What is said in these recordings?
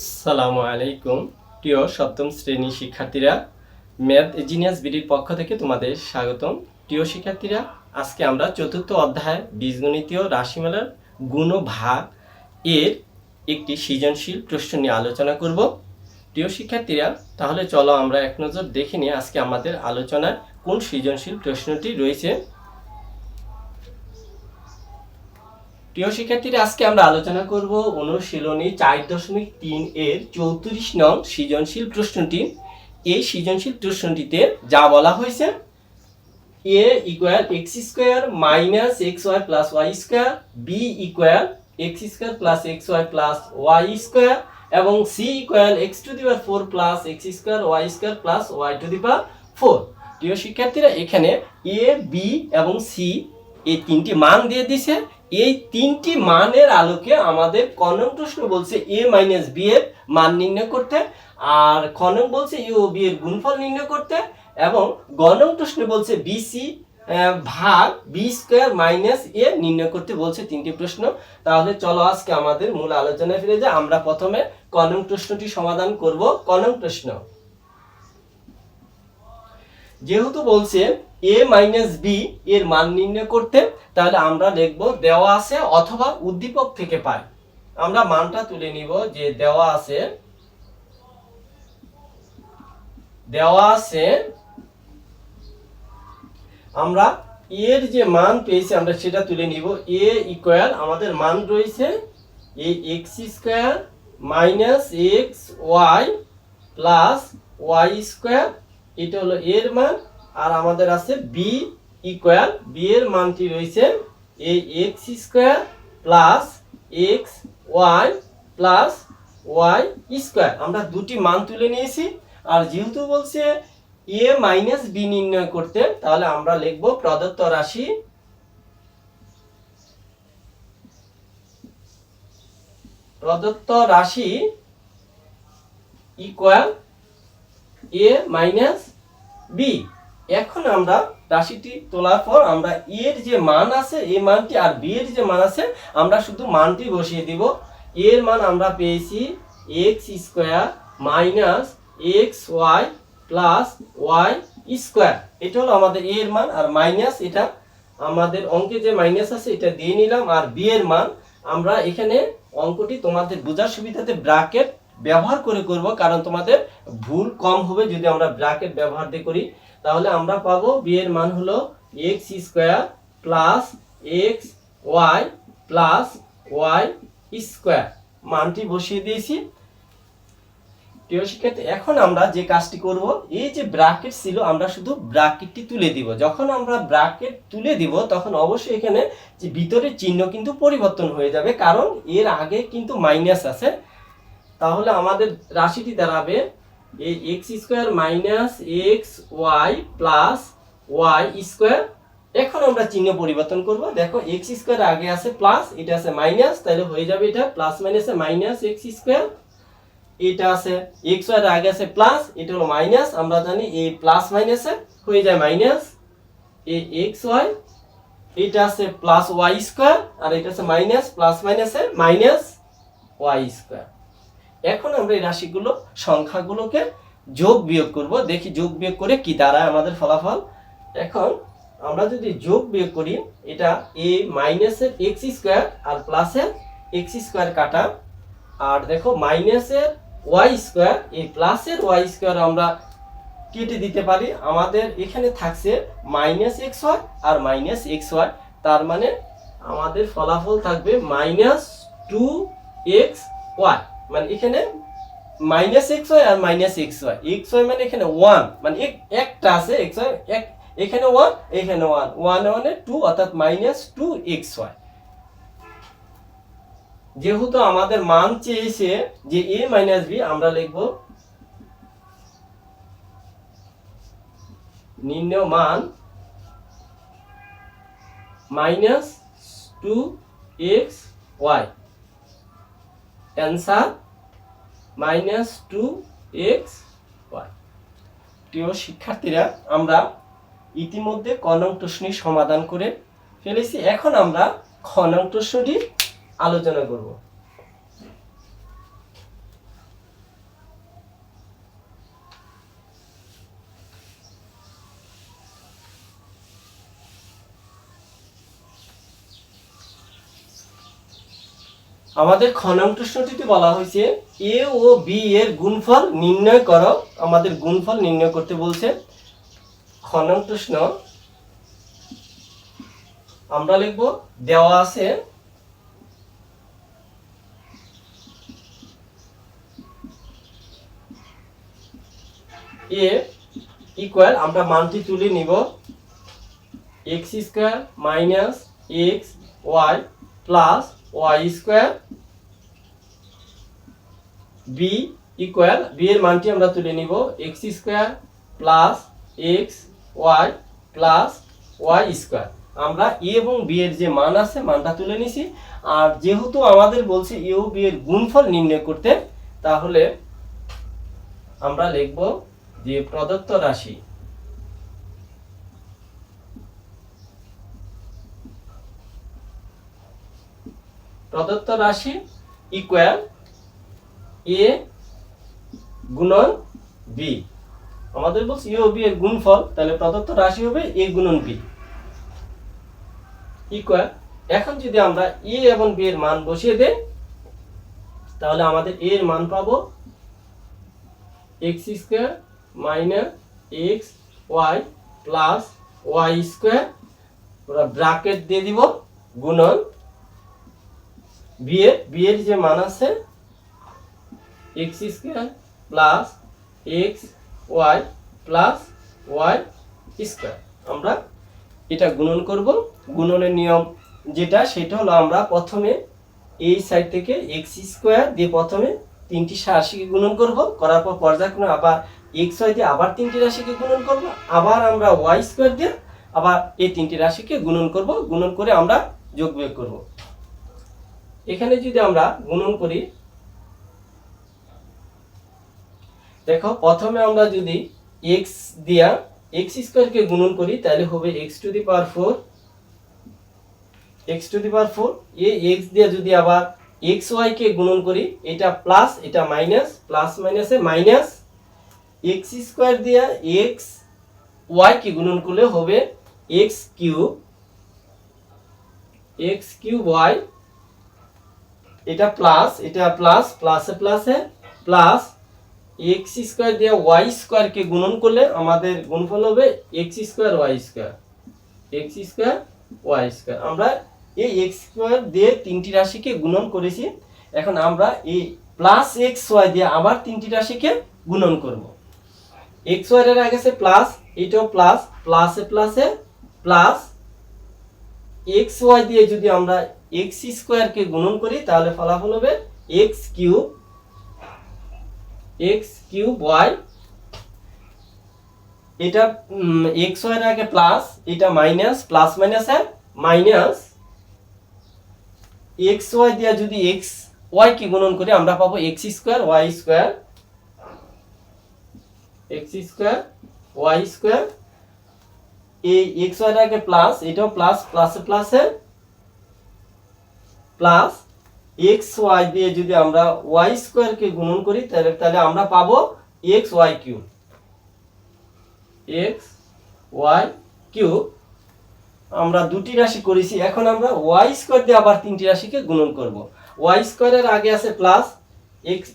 আসসালামু আলাইকুম, প্রিয় সপ্তম শ্রেণি শিক্ষার্থীরা। ম্যাথ জিনিয়াস বিডির পক্ষ থেকে তোমাদের স্বাগতম। প্রিয় শিক্ষার্থীরা, আজকে আমরা চতুর্থ অধ্যায় বীজগণিতীয় রাশিমালার গুণ ভাগ এর একটি সৃজনশীল প্রশ্ন নিয়ে আলোচনা করব। প্রিয় শিক্ষার্থীরা, তাহলে চলো আমরা এক নজর দেখে নিই আজকে আমাদের আলোচনায় কোন সৃজনশীল প্রশ্নটি রয়েছে। প্রিয় শিক্ষার্থীরা, আজকে আমরা আলোচনা করব অনুশীলনী চার দশমিক তিন এর চৌত্রিশ নং সৃজনশীল প্রশ্নটি। এই সৃজনশীল প্রশ্নটিতে যা বলা হয়েছে a equal x square minus x y plus y square b equal x square plus x y plus y square এবং c equal x to the power four plus x square y square plus y to the power four প্রিয় শিক্ষার্থীরা, এখানে A B এবং C এই তিনটি মান দিয়ে দিছে। এই তিনটি মানের আলোকে আমাদের কনং প্রশ্ন বলছে এ মাইনাস বি এর মান নির্ণয় করতে, আর খনং বলছে এ ও বি এর গুণফল নির্ণয় করতে, এবং গণং প্রশ্ন বলছে বিসি ভাগ বি স্কোয়ার মাইনাস এ নির্ণয় করতে বলছে তিনটি প্রশ্ন। তাহলে চলো আজকে আমাদের মূল আলোচনায় ফিরে যাই। আমরা প্রথমে কনং প্রশ্নটি সমাধান করব। কনং প্রশ্ন। যেহেতু বলছে এ মাইনাস বি এর মান নির্ণয় করতে, তাহলে আমরা লিখব দেওয়া আছে অথবা উদ্দীপক থেকে পাই। আমরা মানটা তুলে নিব যে দেওয়া আছে দেওয়া আছে, আমরা এর যে মান পেয়েছি, আমরা সেটা তুলে নিব। এ ইকুয়াল আমাদের মান রয়েছে a x square minus x y plus y square এটা হলো এর মান। আর আমাদের আছে বি ইকুয়াল বি এর মানটি রয়েছে এই x square plus x y plus y square আমরা দুটি মান তুলে নিয়েছি, আর যেহেতু বলছে এ মাইনাস বি নির্ণয় করতে, তাহলে আমরা লিখব প্রদত্ত রাশি প্রদত্ত রাশি ইকুয়াল এ মাইনাস বি এখন আমরা রাশিটি তোলার পর আমরা ই এর যে মান আছে, এই মানটি আর বি এর যে মান আছে, আমরা শুধু মানটি বসিয়ে দিব। এর মান আমরা পেয়েছি x square minus x y plus y square এটা হলো আমাদের এর মান আর মাইনাস এটা আমাদের অঙ্কে যে মাইনাস আছে, এটা দিয়ে নিলাম। আর বি এর মান আমরা এখানে অঙ্কটি তোমাদের বোঝার সুবিধাতে ব্র্যাকেট ব্যবহার করে করব, কারণ তোমাদের ভুল কম হবে যদি আমরা ব্র্যাকেট ব্যবহার দিয়ে করি। তাহলে আমরা পাবো বি এর মান হলো x square plus x y plus y square মানটি বসিয়ে দিয়েছি। প্রিয় শিক্ষার্থী, এখন আমরা যে কাজটি করব, এই যে ব্র্যাকেট ছিল, আমরা শুধু ব্র্যাকেটটি তুলে দিব। যখন আমরা ব্র্যাকেট তুলে দিব, তখন অবশ্যই এখানে যে ভিতরের চিহ্ন কিন্তু পরিবর্তন হয়ে যাবে, কারণ এর আগে কিন্তু মাইনাস আছে। তাহলে আমাদের রাশিটি দাঁড়াবে এই x square minus x y plus y square এখন আমরা চিহ্ন পরিবর্তন করব। দেখো এক্স স্কোয়ার আগে আছে প্লাস এটা আছে মাইনাস তাহলে হয়ে যাবে এটা প্লাস মাইনাসে মাইনাস এক্স স্কোয়ার। এটা আছে এক্স ওয়াই আগে আছে প্লাস এটা হলো মাইনাস আমরা জানি এই প্লাস মাইনাসে হয়ে যায় মাইনাস এই এক্স ওয়াই এটা আছে প্লাস ওয়াই স্কোয়ার, আর এটা আছে মাইনাস প্লাস মাইনাসে মাইনাস ওয়াই স্কোয়ার। এখন আমরা এই রাশিগুলো, সংখ্যাগুলোকে যোগ বিয়োগ করব। দেখি যোগ বিয়োগ করে কি দাঁড়ায় আমাদের ফলাফল। এখন আমরা যদি যোগ বিয়োগ করি, এটা এ মাইনাসের এক্স স্কোয়ার আর প্লাসের এক্স স্কোয়ার কাটা। আর দেখো মাইনাসের ওয়াই স্কোয়ার এই প্লাসের ওয়াই স্কোয়ার আমরা কেটে দিতে পারি। আমাদের এখানে থাকছে মাইনাস এক্স ওয়াই আর মাইনাস এক্স ওয়াই তার মানে আমাদের ফলাফল থাকবে মাইনাস টু এক্স ওয়াই মানে এখানে মাইনাস এক্স ওয়াই আর minus x y x y মানে এখানে ওয়ান মানে এক- একটা আছে এক্স ওয়াই এক, এখানে ওয়ান এখানে ওয়ান ওয়ান ওয়ানে টু অর্থাৎ মাইনাস টু এক্স ওয়াই যেহেতু আমাদের মান চেয়েছে যে এ মাইনাস বি আমরা লিখব নির্ণয় মান minus two x y answer minus two x y. প্রিয় শিক্ষার্থীরা, আমরা ইতিমধ্যে কনং প্রশ্নের সমাধান করে ফেলেছি। এখন আমরা খনং প্রশ্নটি আলোচনা করব। আমাদের খ নং প্রশ্নটিতে বলা হয়েছে, এ ও বি এর গুণফল নির্ণয় করো। আমাদের গুণফল নির্ণয় করতে বলছে। খ নং প্রশ্ন, আমরা লিখব, দেওয়া আছে, এ ইকুয়াল আমরা মানটি তুলে নিব। X square minus x y plus y square b equal b এর মানটি আমরা তুলে নিব x square plus x y plus y square আমরা এ এবং বি এর যে মান আছে, মানটা তুলে নিছি। আর যেহেতু আমাদের বলছে এ ও বি এর গুণফল নির্ণয় করতে, তাহলে আমরা লিখব যে প্রদত্ত রাশি প্রদত্ত রাশি ইকুয়াল এ গুণন বি আমাদের বলছে ও বি এর গুণফল, তাহলে প্রদত্ত রাশি হবে এ গুণন বি ইকুয়াল এখন যদি আমরা এ এবং বি এর মান বসিয়ে দেই, তাহলে আমাদের এ এর মান পাবো x square minus x y plus y square ওরা ব্রাকেট দিয়ে দিব, গুণন বি এর বি এর যে মান আছে x square plus x y plus y square আমরা এটা গুণন করব। গুণনের নিয়ম যেটা, সেটা হলো আমরা প্রথমে এই সাইড থেকে এক্স স্কোয়ার দিয়ে প্রথমে তিনটি রাশিকে গুণন করব। করার পর পর্যায়ক্রমে আবার এক্স ওয়াই দিয়ে আবার তিনটি রাশিকে গুণন করব। আবার আমরা ওয়াই স্কোয়ার দিয়ে আবার এই তিনটি রাশিকে গুণন করব। গুণন করে আমরা যোগ বিয়োগ করব। এখানে যদি আমরা গুণন করি, দেখো প্রথমে আমরা যদি এক্স দিয়া এক্স স্কোয়ারকে গুণন করি, তাহলে হবে x to the power four x to the power four A x দিয়ে যদি আবার এক্স ওয়াই কে গুণন করি, এটা প্লাস এটা মাইনাস প্লাস মাইনাসে মাইনাস এক্স স্কোয়ার দিয়া এক্স ওয়াই কে গুণন করলে হবে x cube x cube y এটা প্লাস এটা প্লাস প্লাসে প্লাসে প্লাস এক্স স্কোয়ার দিয়ে ওয়াই স্কোয়ারকে গুণন করলে আমাদের গুণফল হবে x square y square x square y square আমরা এই এক্স স্কোয়ার দিয়ে তিনটি রাশিকে গুণন করেছি, এখন আমরা এই প্লাস এক্স ওয়াই দিয়ে আবার তিনটি রাশিকে গুণন করব। এক্স ওয়াই এর আগে প্লাস এটাও প্লাস প্লাসে প্লাসে প্লাস এক্স ওয়াই দিয়ে যদি আমরা এক্স স্কোয়ারকে গুণন করি, তাহলে ফলাফল হবে x cube x cube y এটা এক্স ওয়াই আগে প্লাস এটা মাইনাস প্লাস মাইনাস এর মাইনাস এক্স ওয়াই দিয়ে যদি এক্স ওয়াই কে গুণন করি, আমরা পাবো x square y square. X square y square. এই এক্স ওয়াই আগে প্লাস এটাও প্লাস প্লাসে প্লাসে প্লাস এক্স ওয়াই দিয়ে যদি আমরা ওয়াই স্কোয়ারকে গুণন করি, তাহলে তাহলে আমরা পাবো x y cube x y cube আমরা দুটি রাশি করেছি, এখন আমরা ওয়াই স্কোয়ার দিয়ে আবার তিনটি রাশিকে গুণন করব। ওয়াই স্কোয়ারের আগে আছে প্লাস এক্স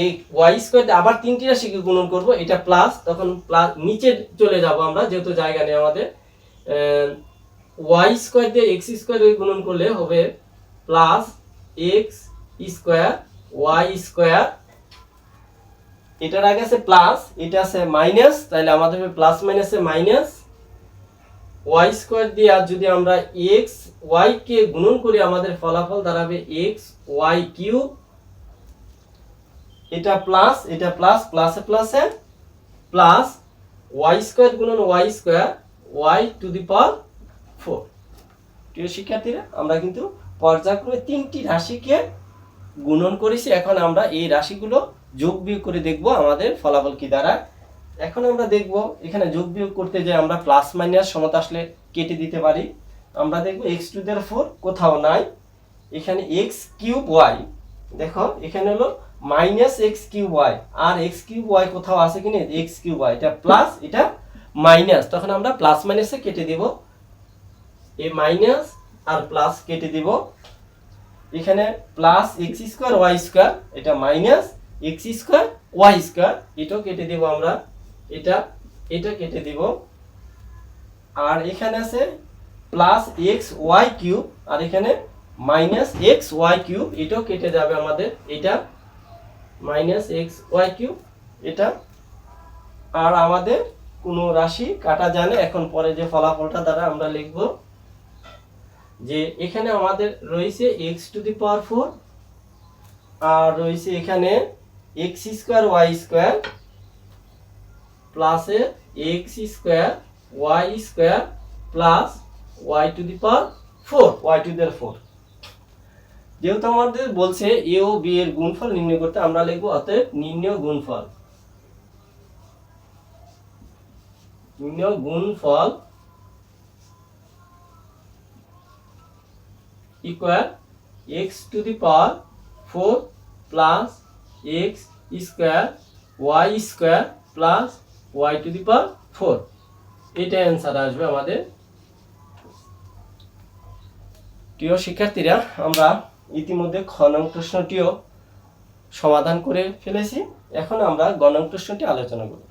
এই ওয়াই স্কোয়ার দিয়ে আবার তিনটি রাশিকে গুণন করব, এটা প্লাস তখন প্লাস নিচে চলে যাব আমরা, যেহেতু জায়গা নেই আমাদের। ওয়াই স্কোয়ার দিয়ে এক্স স্কোয়ার গুণন করলে হবে plus x square, y square. এটার আগে আছে প্লাস, এটা আছে মাইনাস তাহলে আমাদের প্লাস মাইনাসে মাইনাস। ওয়াই স্কোয়ার দিয়ে আর যদি আমরা এক্স, ওয়াই কে গুণন করি, আমাদের ফলাফল দাঁড়াবে এক্স, ওয়াই কিউব এটা প্লাস এটা প্লাস, প্লাসে প্লাসে প্লাস ওয়াই স্কোয়ার গুণন y square, y to the power four. প্রিয় শিক্ষার্থীরা, আমরা কিন্তু পর্যায়ক্রমে তিনটি রাশিকে গুণন করেছি। এখন আমরা এই রাশিগুলো যোগ বিয়োগ করে দেখব আমাদের ফলাফল কি দাঁড়ায় এখন আমরা দেখব, এখানে যোগ বিয়োগ করতে যে আমরা প্লাস মাইনাস সমতা আসলে কেটে দিতে পারি। আমরা দেখব এক্স টু দের ফোর কোথাও নাই। এখানে এক্স কিউব ওয়াই দেখো, এখানে হলো মাইনাস এক্স কিউব ওয়াই আর এক্স কিউব ওয়াই কোথাও আছে কিনা এক্স কিউব ওয়াই এটা প্লাস এটা মাইনাস তখন আমরা প্লাস মাইনাসে কেটে দেব। এ মাইনাস আর প্লাস কেটে দিব। এখানে plus x square y square এটা minus x square y square এটাও কেটে দেব আমরা। এটা এটা কেটে দিব। আর এখানে আছে প্লাস এক্স ওয়াই কিউব আর এখানে মাইনাস এক্স ওয়াই কিউব এটাও কেটে যাবে আমাদের। এটা মাইনাস এক্স ওয়াই কিউব এটা। আর আমাদের কোনো রাশি কাটা জানে এখন পরে যে ফলাফলটা দ্বারা আমরা লিখব যে এখানে আমাদের রয়েছে x to the power four আর রয়েছে এখানে এক্স স্কোয়ার ওয়াই স্কোয়ার প্লাসে x square y square plus y to the power four y to the four যেহেতু আমাদের বলছে এ ও বি এর গুণফল নির্ণয় করতে আমরা লিখব, অতএব নির্ণয় গুণফল। নির্ণয় গুণফল equal x to the power four plus x square y square plus y to the power four এটা অ্যান্সার আসবে আমাদের। প্রিয় শিক্ষার্থীরা, আমরা ইতিমধ্যে খ নং প্রশ্নটিও সমাধান করে ফেলেছি। এখন আমরা গ নং প্রশ্নটি আলোচনা করব।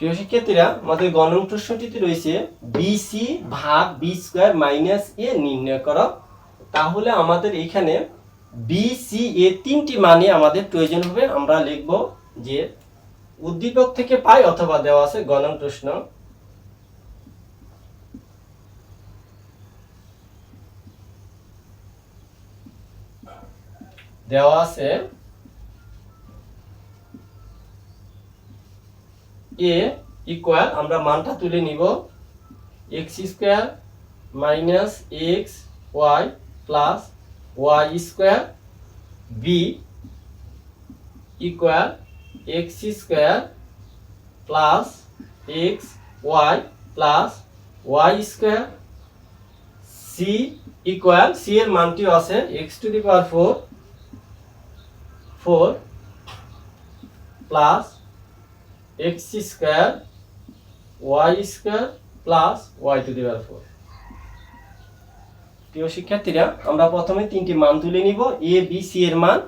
প্রিয় শিক্ষার্থীরা, আমাদের গণন প্রশ্নটিতে রয়েছে বিসি ভাগ বি স্কোয়ার মাইনাস এ নির্ণয় করো। তাহলে আমাদের এখানে বিসি এ তিনটি মানে আমাদের প্রয়োজন হবে। আমরা লিখব যে উদ্দীপক থেকে পাই অথবা দেওয়া আছে গণন প্রশ্ন। দেওয়া আছে এ ইকুয়াল আমরা মানটা তুলে নিব x square minus x y plus y square b equal x square plus x y plus y square c equal c এর মানটিও আছে x to the power four four plus x square, y square plus y to the power four. প্রিয় শিক্ষার্থীরা, আমরা প্রথমে তিনটি মান তুলে নিব, এ, বি, সি এর মান।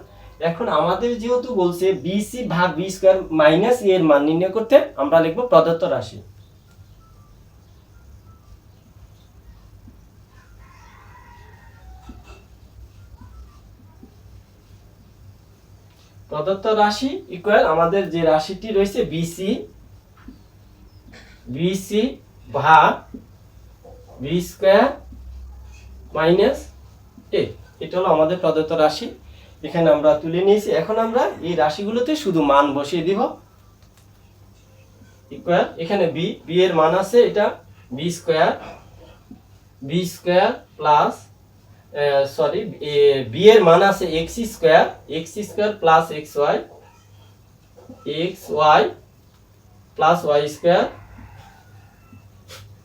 এখন আমাদের যেহেতু বলছে বি সি ভাগ বি স্কোয়ার মাইনাস এর মান নির্ণয় করতে, আমরা লিখব প্রদত্ত রাশি। প্রদত্ত রাশি ইকুয়াল আমাদের যে রাশিটি রয়েছে বিসি বিসি ভাগ বি স্কোয়ার মাইনাস এ এটা হলো আমাদের প্রদত্ত রাশি। এখানে আমরা তুলে নিয়েছি। এখন আমরা এই রাশিগুলোতে শুধু মান বসিয়ে দিব। ইকুয়াল এখানে বি বি এর মান আছে এটা b square b square plus sorry b এর মান আছে x square x square plus x y x y plus y square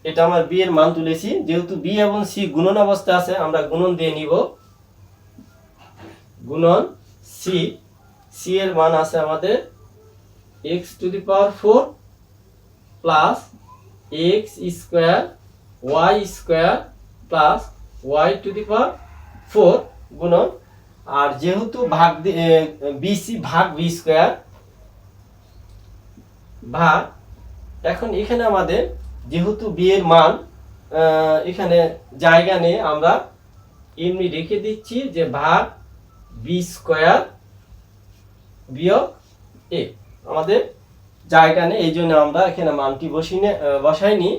এটা আমার বি এর মান তুলেছি, যেহেতু বি এবং সি গুণন অবস্থা আছে, আমরা গুণন দিয়ে নিব। গুণন সি সি এর মান আছে আমাদের x to the power four plus x square y square plus y to the power four গুণন। আর যেহেতু ভাগ বিসি ভাগ বি স্কোয়ার ভাগ, এখন এখানে আমাদের যেহেতু বি এর মান এখানে জায়গা নেই, আমরা এমনি রেখে দিচ্ছি যে ভাগ বি স্কোয়ার বিয়োগ এ আমাদের জায়গা নেই, এই জন্য আমরা এখানে মানটি বসিয়ে বসাইনি।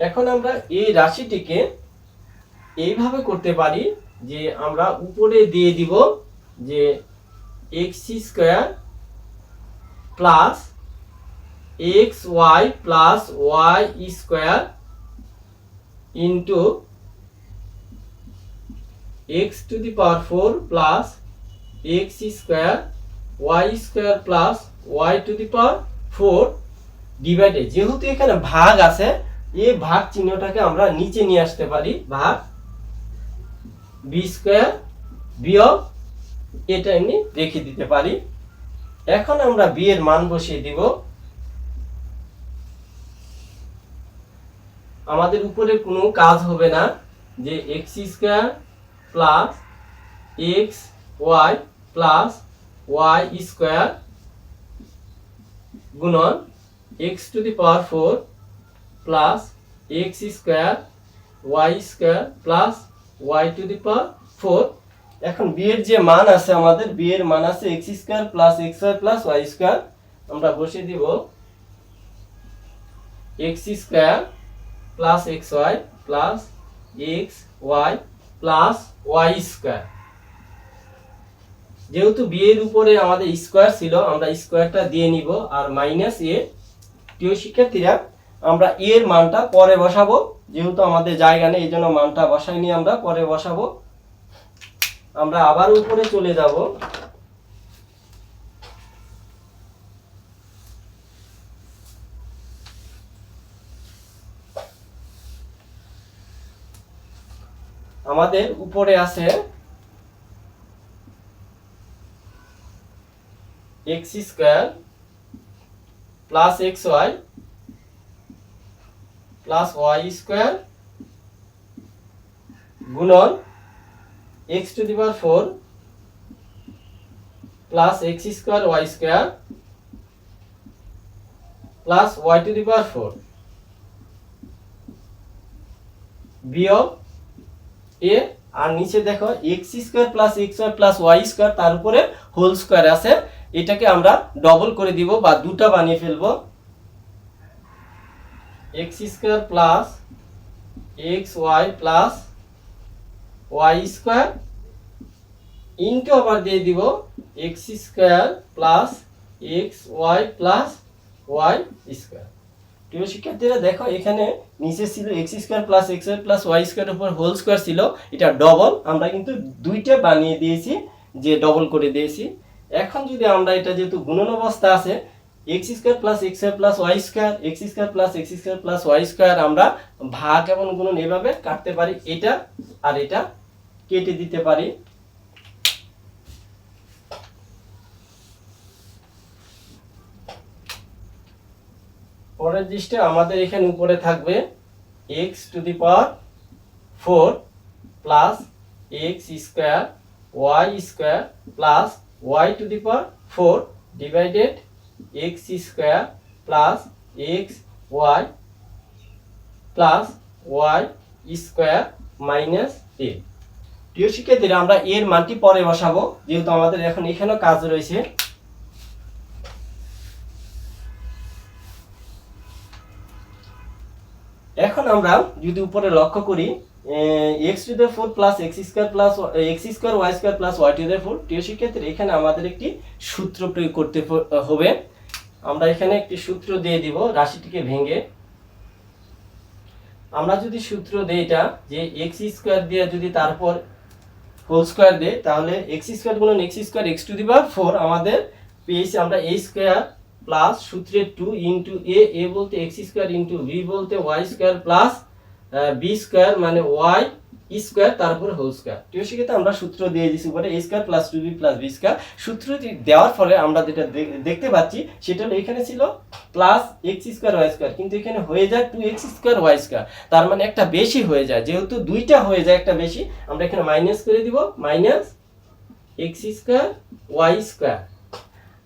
এখন আমরা এই রাশিটিকে এইভাবে করতে পারি যে আমরা উপরে দিয়ে দিব যে x square plus x y plus y square into x to the power four plus x square y square plus y to the power four divided. যেহেতু এখানে ভাগ আছে এই ভাগ চিহ্নটাকে আমরা নিচে নিয়ে আসতে পারি। ভাগ বি স্কোয়ার বিয়োগ এটা এমনি রেখে দিতে পারি। এখন আমরা বি এর মান বসিয়ে দিব। আমাদের উপরে কোনো কাজ হবে না যে x square plus x y plus y square গুণন x to the power four plus x square y square plus y to the power four এখন বি এর যে মান আছে আমাদের বি এর মান আছে x square plus x y plus y square আমরা বসিয়ে দিব x square plus x y plus x y plus y square যেহেতু বি এর উপরে আমাদের স্কোয়ার ছিল, আমরা স্কোয়ারটা দিয়ে নিব, আর মাইনাস এ প্রিয় শিক্ষার্থীরা আমরা এর মানটা পরে বসাবো, যেহেতু আমাদের জায়গা নেই এই জন্য মানটা বসাইনি আমরা, পরে বসাবো। আমরা আবার উপরে চলে যাব। আমাদের উপরে আছে x square plus x y plus y square গুণন x to the power four plus x square y square plus y to the power four বিয়োগ এ, আর নিচে দেখো x square plus x y plus y square তার উপরে whole square আছে। এটাকে আমরা ডবল করে দিব বা দুটা বানিয়ে ফেলব। X square plus x y plus y square into আবার দিয়ে দিব x square plus x y plus y square. প্রিয় শিক্ষার্থীরা, দেখো এখানে নিচে ছিল x square plus x y plus y square উপর হোল স্কোয়ার ছিল, এটা ডবল। আমরা কিন্তু দুইটা বানিয়ে দিয়েছি, যে ডবল করে দিয়েছি। এখন যদি আমরা এটা যেহেতু গুণন অবস্থা আছে x plus x plus y square x plus x plus y square আমরা ভাগ এবং গুণন এভাবে কাটতে পারি, এটা আর এটা কেটে দিতে পারি। পরের জিনিসটা আমাদের এখানে উপরে থাকবে x to the power four plus x square y square plus y to the power four divided x square plus x y plus y square minus এ প্রিয় শিক্ষার্থীরা, আমরা এর মানটি পরে বসাবো, যেহেতু আমাদের এখন এখানেও কাজ রয়েছে। এখন আমরা যদি উপরে লক্ষ্য করি x to the four plus x square plus x square y square plus y to the four প্রিয় শিক্ষার্থীরা, এখানে আমাদের একটি সূত্র প্রয়োগ করতে হবে। আমরা এখানে একটি সূত্র দিয়ে দিব, রাশিটিকে ভেঙে। আমরা যদি সূত্র দেই এটা, যে এক্স স্কোয়ার দিয়ে যদি তারপর হোল স্কোয়ার দেই, তাহলে এক্স স্কোয়ার গুণন x square x to the power four আমাদের পেয়েছি আমরা এ স্কোয়ার প্লাস সূত্রের টু ইন্টু এ এ বলতে এক্স স্কোয়ার ইন্টু বি বলতে y square plus b square মানে ওয়াই স্কোয়ার তারপরে হোল স্কোয়ার আছে সেক্ষেত্রে আমরা সূত্র দিয়ে দিচ্ছি উপরে a square plus two b plus b square সূত্রটি দেওয়ার ফলে আমরা যেটা দেখতে পাচ্ছি, সেটা হলো এখানে ছিল plus x square y square কিন্তু এখানে হয়ে যায় two x square y square তার মানে একটা বেশি হয়ে যায়, যেহেতু দুইটা হয়ে যায় একটা বেশি, আমরা এখানে মাইনাস করে দিব minus x square y square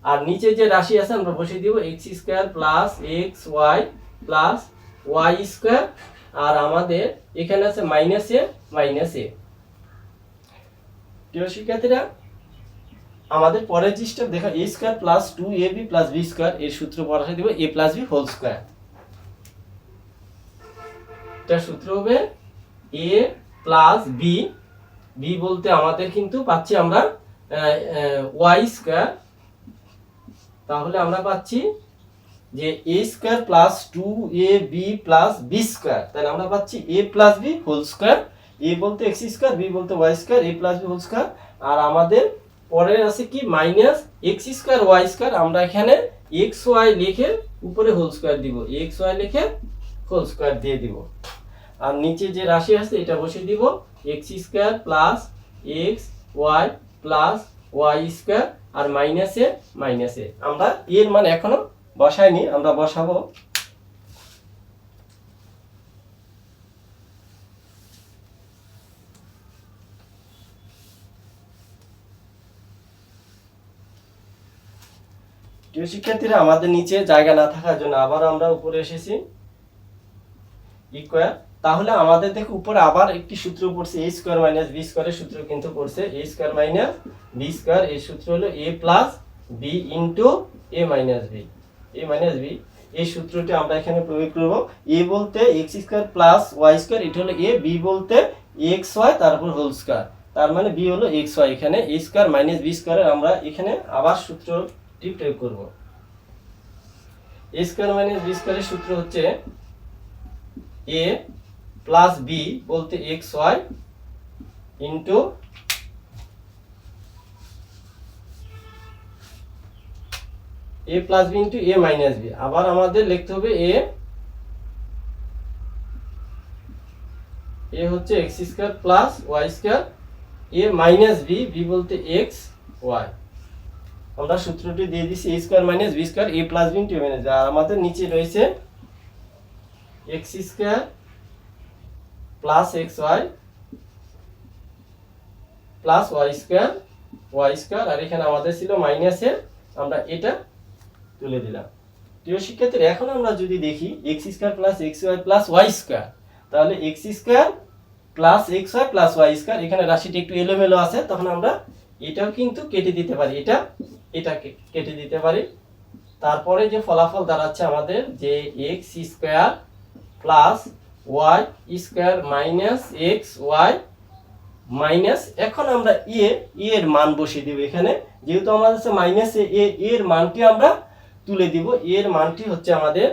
আর নিচে যে রাশি আছে, আমরা বসিয়ে দিব x square plus x y plus y square আর আমাদের এখানে আছে মাইনাস এ মাইনাস এ প্রিয় শিক্ষার্থীরা, আমাদের পরের জিনিসটা দেখা a square plus two a b plus b square এর সূত্র বসাই দিব a plus b whole square এটা সূত্র হবে এ প্লাস বি বি বলতে আমাদের কিন্তু পাচ্ছি আমরা ওয়াই স্কোয়ার তাহলে আমরা পাচ্ছি যে a square plus two a b plus b square তাহলে আমরা পাচ্ছি a plus b whole square a বলতে এক্স স্কোয়ার বি বলতে y square a plus b whole square আর আমাদের পরে আছে কি minus x square y square আমরা এখানে এক্স ওয়াই লিখে উপরে হোল স্কোয়ার দিব এক্স ওয়াই লিখে হোল স্কোয়ার দিয়ে দিব। আর নিচে যে রাশি আছে, এটা বসিয়ে দিব x square plus x y plus y square আর মাইনাসে মাইনাসে আমরা এর মান এখনও বসাইনি, আমরা বসাবো। প্রিয় শিক্ষার্থীরা আমাদের নিচে জায়গা না থাকার জন্য আবার আমরা উপরে এসেছি। ইকুয়াল তাহলে আমাদের দেখো উপরে আবার একটি সূত্র পড়ছে এ স্কোয়ার মাইনাস বি স্কোয়ারের সূত্র কিন্তু পড়ছে। A square minus b square এই সূত্র হলো a plus b into a minus b a minus b এই সূত্রটি আমরা এখানে প্রয়োগ করব। এ বলতে x square plus y square এটা হলো এ বি বলতে এক্স ওয়াই তারপর হোল স্কোয়ার তার মানে বি হলো এক্স ওয়াই এখানে এ স্কোয়ার মাইনাস বি স্কোয়ারের আমরা এখানে আবার সূত্রটি প্রয়োগ করব। এ স্কোয়ার মাইনাস বি স্কোয়ারের সূত্র হচ্ছে এ প্লাস বি বলতে x y into a plus b into a minus b আবার আমাদের লিখতে হবে এ এ হচ্ছে x square plus y square a minus b b বলতে এক্স ওয়াই আমরা সূত্রটি দিয়ে দিচ্ছি a square minus b square a plus b into minus আর আমাদের নিচে রয়েছে x square plus x y plus y square y square, আর এখানে আমাদের ছিল মাইনাসের আমরা এটা তুলে দিলাম। প্রিয় শিক্ষার্থীরা, এখন আমরা যদি দেখি x square plus x y plus y square, তাহলে x square plus x y plus y square, এখানে রাশিটি একটু এলোমেলো আছে, তখন আমরা এটাও কিন্তু কেটে দিতে পারি। এটা এটাকে কেটে দিতে পারি। তারপরে যে ফলাফল দাঁড়াচ্ছে আমাদের, যে x square plus y square minus x y minus এখন আমরা এ এর মান বসিয়ে দিব এখানে। যেহেতু আমাদের মাইনাস এ এর মানটি আমরা তুলে দিব। এর মানটি হচ্ছে আমাদের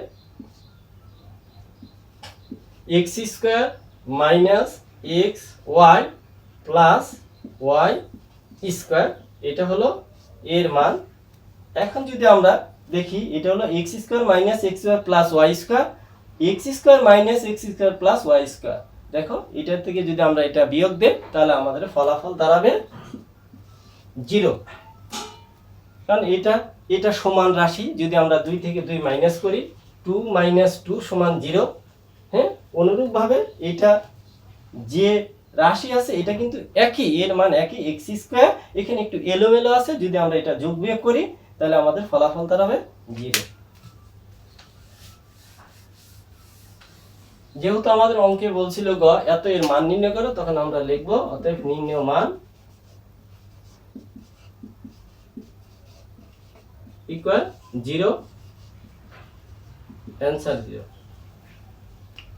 x square minus x y plus y square এটা হলো এর মান। এখন যদি আমরা দেখি, এটা হলো x square minus x y plus y square x square minus x square plus y square দেখো, এটার থেকে যদি আমরা এটা বিয়োগ দেই, তাহলে আমাদের ফলাফল দাঁড়াবে জিরো কারণ এটা এটা সমান রাশি, যদি আমরা দুই থেকে দুই মাইনাস করি টু মাইনাস টু সমান জিরো হ্যাঁ অনুরূপভাবে এটা যে রাশি আছে, এটা কিন্তু একই, এর মান একই এক্স স্কোয়ার এখানে একটু এলোমেলো আছে, যদি আমরা এটা যোগ বিয়োগ করি, তাহলে আমাদের ফলাফল দাঁড়াবে জিরো যেহেতু আমাদের অঙ্কে বলছিল গ, এত এর মান নির্ণয় করো, তখন আমরা লিখব, অতএব নির্ণয় মান ইকুয়াল জিরো অ্যান্সার জিরো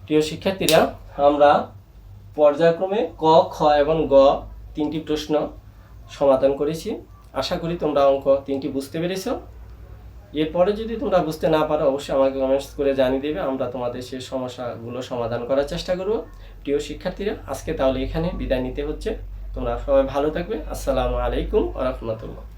প্রিয় শিক্ষার্থীরা, আমরা পর্যায়ক্রমে ক, খ এবং গ তিনটি প্রশ্ন সমাধান করেছি। আশা করি তোমরা অঙ্ক তিনটি বুঝতে পেরেছ। এরপরে যদি তোমরা বুঝতে না পারো, অবশ্যই আমাকে কমেন্টস করে জানিয়ে দেবে। আমরা তোমাদের সেই সমস্যাগুলো সমাধান করার চেষ্টা করব। প্রিয় শিক্ষার্থীরা, আজকে তাহলে এখানে বিদায় নিতে হচ্ছে। তোমরা সবাই ভালো থাকবে। আসসালামু আলাইকুম আ রহমতুল্লাহ।